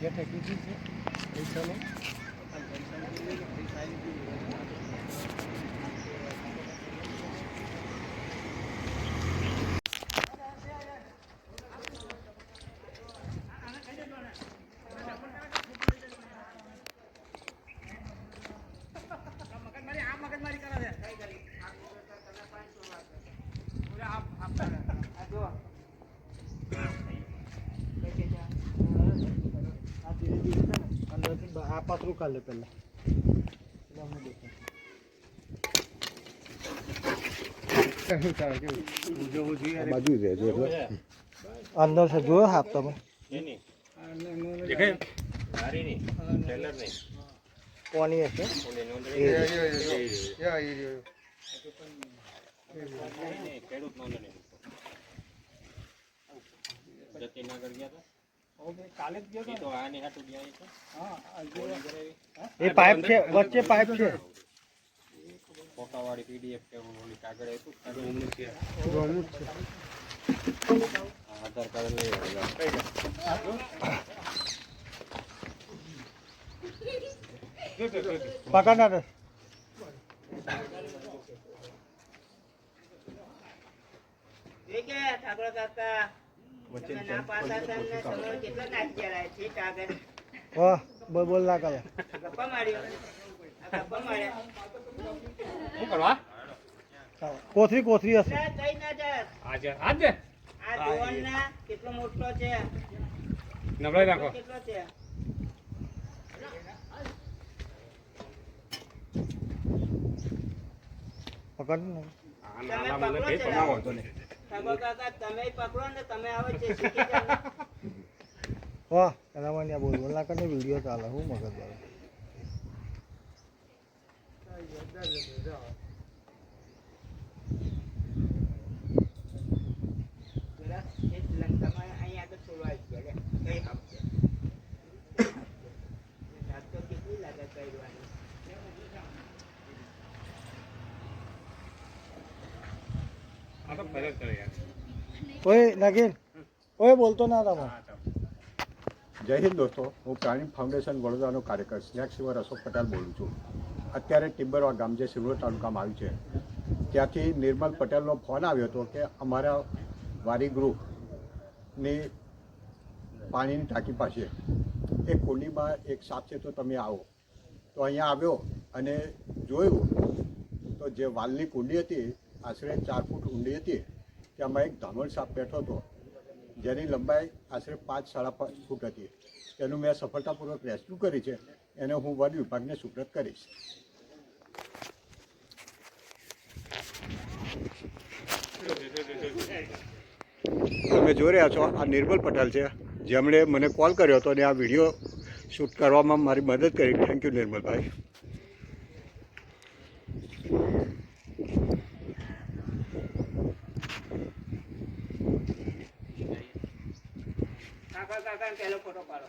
શેઠે કીધી છે પૈસાનું આ આ પાતળું કાઢ લે પહેલા એટલે અમને દેખાય. કેવું ચાલે, કેવું? આ બાજુ જ રહેજો એટલે અંદર છે જોયો હાફ તમે કોની હશે એ પાઇપ છે વચ્ચે પાઇપ છે. ફોટાવાળી પીડીએફ કે ઓલી કાગળ હતું જ છે. આધાર કાર્ડ લઈ આવ્યો પકડના રે. ઠાકોર કાકા. વાહ બોલ બોલ ના કરે. શું કરવા? કોથરી કોથરી હશે. આજે આજે? ના કેટલો મોટો છે. નબળાઈ નાખો કેટલો છે? પકડ ને. કાકા તમે પકડો ને તમે આવે છે. વાહ એના મને આ બોલ બોલ ના કરે વીડિયો ચાલે હું મગજ આગળ છોડવા આવી ગયા લે. કઈ રાત તો કેટલી લાગે કરવાની આ તો ફરક કરે યાર ઓય, નગીન. ઓય, બોલતો ના તમે જય હિન્દ દોસ્તો. હું પ્રાણી ફાઉન્ડેશન વડોદરાનો કાર્યકર સ્નેક સિવર અશોક પટેલ બોલું છું. અત્યારે ટિમ્બરવા ગામ જે સિલ્વર તાલુકામાં આવ્યું છે, ત્યાંથી નિર્મલ પટેલનો ફોન આવ્યો હતો કે અમારા વારી ગ્રુપની પાણીની ટાંકી પાસે એક કુંડીમાં એક સાપ છે, તો તમે આવો. તો અહીંયા આવ્યો અને જોયું તો જે વાલની કુંડી હતી આશરે ચાર ફૂટ ઊંડી હતી, તેમાં એક ધામણ સાપ બેઠો હતો. જેની લંબાઈ આશરે પાંચ સાડા પાંચ ફૂટ હતી. તેનું મેં સફળતાપૂર્વક રેસ્ક્યુ કરી છે. એને હું વન વિભાગને સુપ્રત કરીશ. તમે જોઈ રહ્યા છો, આ નિર્મલ પટેલ છે. જેમણે મને કોલ કર્યો હતો અને આ વીડિયો શૂટ કરવામાં મારી મદદ કરી. થેન્ક યુ નિર્મલભાઈ. કાકા કાકા પેલો ફોટો પાડો.